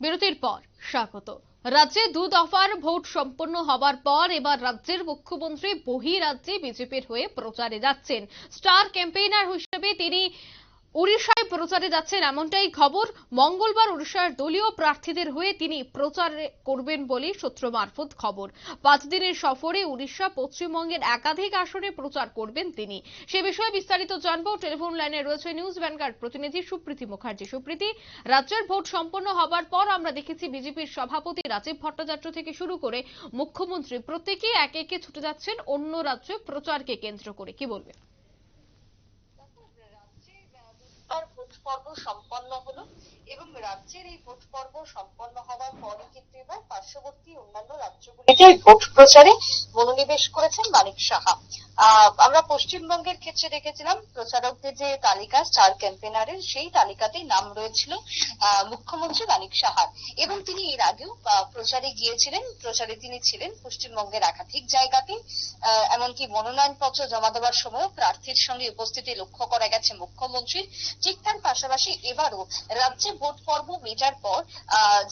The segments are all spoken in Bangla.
বিরতির পর স্বাগত। রাজ্যে দু দফার ভোট সম্পন্ন হবার পর এবার রাজ্যের মুখ্যমন্ত্রী বহি রাজ্যে বিজেপির হয়ে প্রচারে যাচ্ছেন। স্টার ক্যাম্পেইনার হিসেবে তিনি উড়িষ্যায় প্রচারে যাচ্ছেন এমনটাই খবর। মঙ্গলবার উড়িষ্যার দলীয় প্রার্থীদের হয়ে তিনি প্রচার করবেন বলে সূত্র মারফত খবর। পাঁচ দিনের সফরে উড়িষ্যা পশ্চিমবঙ্গের একাধিক আসনে প্রচার করবেন তিনি। সে বিষয়ে বিস্তারিত জানব। টেলিফোন লাইনে রয়েছে নিউজ ভ্যানগার্ড প্রতিনিধি সুপ্রীতি মুখার্জি। সুপ্রীতি, রাজ্যের ভোট সম্পন্ন হবার পর আমরা দেখেছি বিজেপির সভাপতি রাজীব ভট্টাচার্য থেকে শুরু করে মুখ্যমন্ত্রী প্রত্যেকেই একে একে ছুটে যাচ্ছেন অন্য রাজ্যে প্রচারকে কেন্দ্র করে। কি বলবে আর ভোট পর্ব সম্পন্ন হলো এবং রাজ্যের এই ভোট পর্ব সম্পন্ন হওয়ার পরই কিন্তু এবার পার্শ্ববর্তী অন্যান্য রাজ্যগুলিতে ভোট প্রচারে মনোনিবেশ করেছেন মানিক সাহা। আমরা পশ্চিমবঙ্গের ক্ষেত্রে দেখেছিলাম, প্রচারকদের যে তালিকা, স্টার ক্যাম্পেনারের সেই তালিকাতেই নাম রয়েছিল মুখ্যমন্ত্রী মানিক সাহার এবং তিনি এর আগেও প্রচারে গিয়েছিলেন, প্রচারে তিনি ছিলেন পশ্চিমবঙ্গের একাধিক জায়গাতে। এমনকি মনোনয়নপত্র জমা দেওয়ার সময়ও প্রার্থীর সঙ্গে উপস্থিতি লক্ষ্য করা গেছে মুখ্যমন্ত্রীর। ঠিক তার পাশাপাশি এবারও রাজ্যে ভোট পর্ব মেটার পর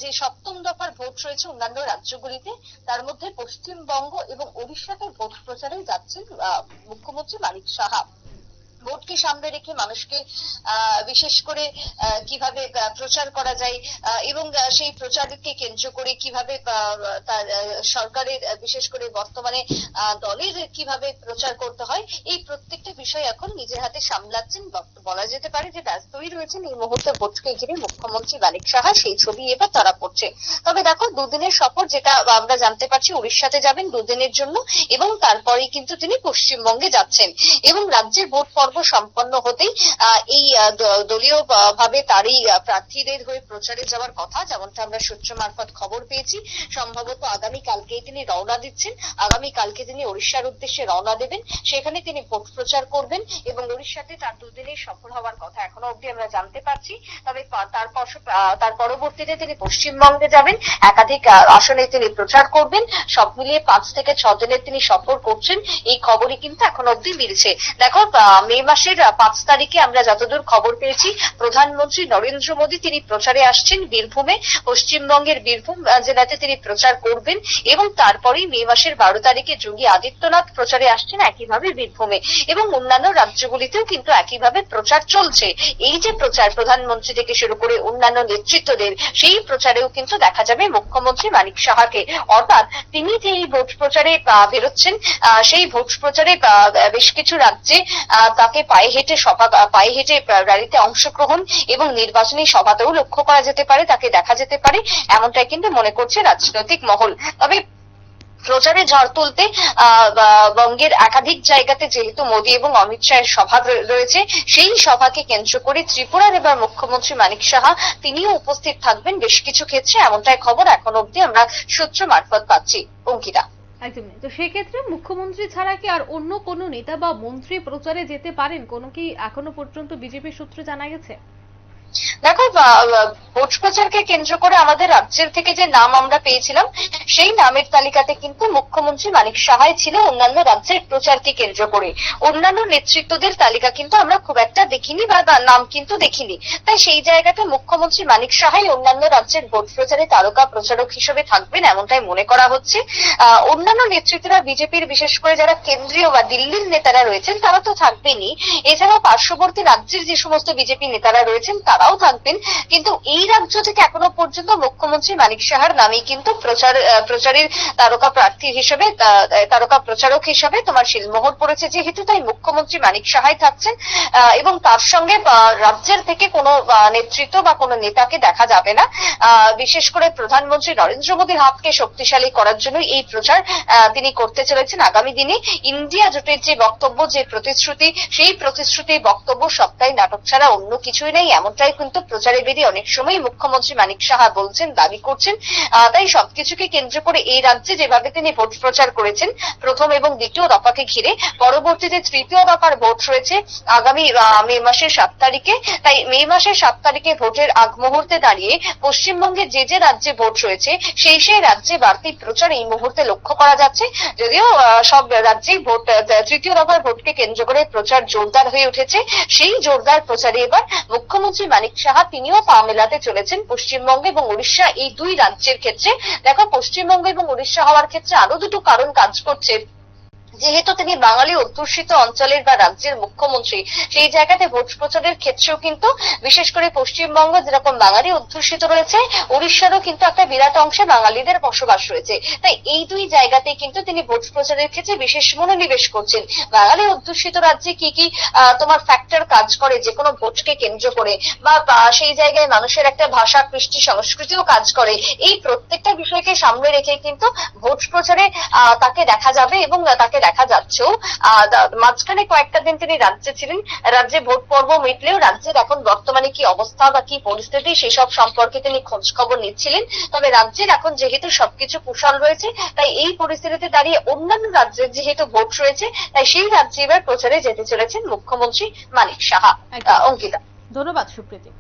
যে সপ্তম দফার ভোট রয়েছে অন্যান্য রাজ্যগুলিতে, তার মধ্যে পশ্চিমবঙ্গ এবং ওড়িশাতে ভোট প্রচারে যাচ্ছেন মুখ্যমন্ত্রী মানিক সাহা। ভোটকে সামনে রেখে মানুষকে বিশেষ করে কীভাবে প্রচার করা যায় এবং সেই প্রচারকে কেন্দ্র করে কীভাবে তার সরকারের বিশেষ করে বর্তমানে দলের কীভাবে প্রচার করতে হয়, এই প্রত্যেকটা বিষয় এখন নিজের হাতে সামলাচ্ছেন বলা যেতে পারে যে ব্যস্তই রয়েছেন এই মুহূর্তে ভোটকে ঘিরে মুখ্যমন্ত্রী বালিক সাহা, সেই ছবি এবার ধরা পড়ছে তবে দেখো, দুদিনের সফর যেটা আমরা জানতে পারছি উড়িষ্যাতে যাবেন দুদিনের জন্য, এবং তারপরেই কিন্তু তিনি পশ্চিমবঙ্গে যাচ্ছেন, এবং রাজ্যের ভোট পর্ব সম্পন্ন হতেই এই দলীয় ভাবে তারই প্রার্থীদের হয়ে প্রচারে যাওয়ার কথা, যেমনটা আমরা সূত্র মারফত খবর পেয়েছি। সম্ভবত আগামী কালকেই তিনি রওনা দিচ্ছেন। আগামী কালকে তিনি ওড়িশার উদ্দেশ্যে রওনা দেবেন। সেখানে তিনি ভোট প্রচার করবেন এবং উড়িষ্যাতে তার দুদিনের সফর হওয়ার কথা এখনও অবধি আমরা জানতে পারছি। তবে পা- তার পরবর্তীতে তিনি পশ্চিমবঙ্গে যাবেন। একাধিক আসনে তিনি প্রচার করবেন। সব মিলিয়ে পাঁচ থেকে ছ দিনের তিনি সফর করছেন। এই খবরই কিন্তু এখন অবধি মিলছে। দেখো মে মাসের পাঁচ তারিখে আমরা যতদূর খবর পেয়েছি প্রধানমন্ত্রী নরেন্দ্র মোদী তিনি প্রচারে আসছেন বীরভূমে। পশ্চিমবঙ্গের বীরভূম জেলাতে তিনি প্রচার করবেন এবং তারপরেই মে মাসের বারো তারিখে যোগী আদিত্যনাথ প্রচারে আসছেন একইভাবে বীরভূমে। এবং অন্যান্য রাজ্যগুলিতেও কিন্তু একইভাবে প্রচার চলছে। এই যে প্রচার প্রধানমন্ত্রী থেকে শুরু করে অন্যান্য নেতৃত্বদের সেই প্রচারেও কিন্তু দেখা যাবে মুখ্যমন্ত্রী মানিক সাহাকে। অর্থাৎ তিনি যে এই ভোট প্রচারে বেরোচ্ছেন সেই ভোট প্রচারে বেশ কিছু রাজ্যে আহ, তাকে পায়ে হেঁটে সভা, পায়ে হেঁটে র্যালিতে অংশগ্রহণ এবং নির্বাচনী সভাতেও লক্ষ্য করা যেতে পারে, তাকে দেখা যেতে পারে, এমনটাই কিন্তু মনে করছে রাজনৈতিক মহল। তবে প্রচারে ঝড় তুলতে বঙ্গের একাধিক জায়গাতে যেহেতু মোদী এবং অমিত শাহের সভা রয়েছে, সেই সভাকে কেন্দ্র করে ত্রিপুরার এবার মুখ্যমন্ত্রী মানিক সাহা, তিনিও উপস্থিত থাকবেন বেশ কিছু ক্ষেত্রে, এমনটাই খবর এখন অবধি আমরা সূত্র মারফত পাচ্ছি। অঙ্কিতা। একদমই তো সেক্ষেত্রে মুখ্যমন্ত্রী ছাড়া কি আর অন্য কোনো নেতা বা মন্ত্রী প্রচারে যেতে পারেন? কোনো কি এখনও পর্যন্ত বিজেপি সূত্রে জানা গেছে? দেখো ভোট প্রচারকে কেন্দ্র করে আমাদের রাজ্যের থেকে যে নাম আমরা পেয়েছিলাম, সেই নামের তালিকাতে কিন্তু মুখ্যমন্ত্রী মানিক সাহাই ছিল অন্যান্য রাজ্যের প্রচারকে কেন্দ্র করে। অন্যান্য নেতৃত্বদের তালিকা কিন্তু আমরা খুব একটা দেখিনি বা নাম কিন্তু দেখিনি। তাই সেই জায়গাতে মুখ্যমন্ত্রী মানিক সাহাই অন্যান্য রাজ্যের ভোট প্রচারে তারকা প্রচারক হিসেবে থাকবেন এমনটাই মনে করা হচ্ছে। অন্যান্য নেতৃত্বরা বিজেপির বিশেষ করে যারা কেন্দ্রীয় বা দিল্লির নেতারা রয়েছেন, তারা তো থাকবেনই। এছাড়াও পার্শ্ববর্তী রাজ্যের যে সমস্ত বিজেপি নেতারা রয়েছেন তারাও থাকবেন। কিন্তু এই রাজ্য থেকে এখনও পর্যন্ত মুখ্যমন্ত্রী মানিক সাহার নামে কিন্তু প্রচার প্রচারের তারকা প্রার্থী হিসেবে তারকা প্রচারক হিসেবে তোমার শিলমোহর পড়েছে যেহেতু, তাই মুখ্যমন্ত্রী মানিক সাহাই থাকছেন। এবং তার সঙ্গে রাজ্যের থেকে কোনো নেতৃত্ব বা কোনো নেতাকে দেখা যাবে না। বিশেষ করে প্রধানমন্ত্রী নরেন্দ্র মোদীর হাতকে শক্তিশালী করার জন্য এই প্রচার তিনি করতে চলেছেন আগামী দিনে। ইন্ডিয়া জোটের যে বক্তব্য, যে প্রতিশ্রুতি, সেই প্রতিশ্রুতি, বক্তব্য সবটাই নাটক ছাড়া অন্য কিছুই নেই, এমনটাই কিন্তু প্রচারে বেরিয়ে অনেক সময় মুখ্যমন্ত্রী মানিক সাহা বলছেন, দাবি করছেন। তাই সবকিছুকে কেন্দ্র করে এই রাজ্যে যেভাবে তিনি ভোট প্রচার করেছেন, প্রথম এবং দ্বিতীয় দফাকে ঘিরে, পরবর্তীতে তৃতীয় দফার ভোট রয়েছে আগামী মে মাসের সাত তারিখে। তাই মে মাসের সাত তারিখে ভোটের আগ মুহূর্তে দাঁড়িয়ে পশ্চিমবঙ্গে যে যে রাজ্যে ভোট রয়েছে, সেই সেই রাজ্যে বাড়তি প্রচার এই মুহূর্তে লক্ষ্য করা যাচ্ছে। যদিও সব রাজ্যেই ভোট, তৃতীয় দফার ভোটকে কেন্দ্র করে প্রচার জোরদার হয়ে উঠেছে, সেই জোরদার প্রচারে এবার মুখ্যমন্ত্রী মানিক সাহা, তিনিও পা মেলাতে চলেছেন পশ্চিমবঙ্গ এবং উড়িষ্যা এই দুই রাজ্যের ক্ষেত্রে। দেখো, পশ্চিমবঙ্গ এবং উড়িষ্যা হওয়ার ক্ষেত্রে আরও দুটো কারণ কাজ করছে। যেহেতু তিনি বাঙালি অধ্যুষিত অঞ্চলের বা রাজ্যের মুখ্যমন্ত্রী, সেই জায়গাতে ভোট প্রচারের ক্ষেত্রেও কিন্তু, বিশেষ করে পশ্চিমবঙ্গ যেরকম বাঙালি অধ্যুষিত রয়েছে উড়িষ্যারও কিন্তু একটা বিরাট অংশে বাঙালিদের বসবাস রয়েছে। তাই এই দুই জায়গাতেই কিন্তু তিনি ভোট প্রচারের ক্ষেত্রে বিশেষ মনোনিবেশ করছেন। বাঙালি অধ্যুষিত রাজ্যে কি কি তোমার ফ্যাক্টর কাজ করে যে কোনো ভোটকে কেন্দ্র করে, বা সেই জায়গায় মানুষের একটা ভাষা, কৃষ্টি, সংস্কৃতিও কাজ করে, এই প্রত্যেকটা বিষয়কে সামনে রেখে কিন্তু ভোট প্রচারে তাকে দেখা যাবে এবং তাকে দেখা যাচ্ছেও মাঝখানে কয়েকটা দিন তিনি রাজ্যে ছিলেন। রাজ্যে ভোট পর্ব মিটলেও রাজ্যের এখন বর্তমানে কি অবস্থা বা কি পরিস্থিতি সেসব সম্পর্কে তিনি খোঁজ খবর নিচ্ছিলেন। তবে রাজ্যের এখন যেহেতু সবকিছু কুশল রয়েছে তাই এই পরিস্থিতিতে দাঁড়িয়ে অন্যান্য রাজ্যের যেহেতু ভোট রয়েছে তাই সেই রাজ্যে এবার প্রচারে যেতে চলেছেন মুখ্যমন্ত্রী মানিক সাহা। অঙ্কিতা। ধন্যবাদ সুপ্রীতি।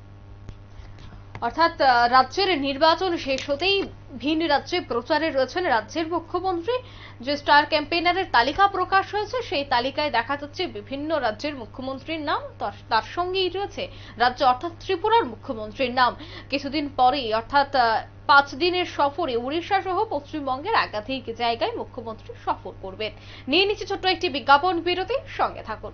অর্থাৎ রাজ্যের নির্বাচন শেষ হতেই ভিন রাজ্যে প্রচারে রয়েছেন রাজ্যের মুখ্যমন্ত্রী। যে স্টার ক্যাম্পেইনারের তালিকা প্রকাশ হয়েছে, সেই তালিকায় দেখা যাচ্ছে বিভিন্ন রাজ্যের মুখ্যমন্ত্রীর নাম। তার- সঙ্গেই রয়েছে রাজ্য অর্থাৎ ত্রিপুরার মুখ্যমন্ত্রীর নাম। কিছুদিন পরেই, অর্থাৎ পাঁচ দিনের সফরে উড়িষ্যা সহ পশ্চিমবঙ্গের একাধিক জায়গায় মুখ্যমন্ত্রী সফর করবেন। নিয়ে নিচ্ছে ছোট্ট একটি বিজ্ঞাপন বিরতি, সঙ্গে থাকুন।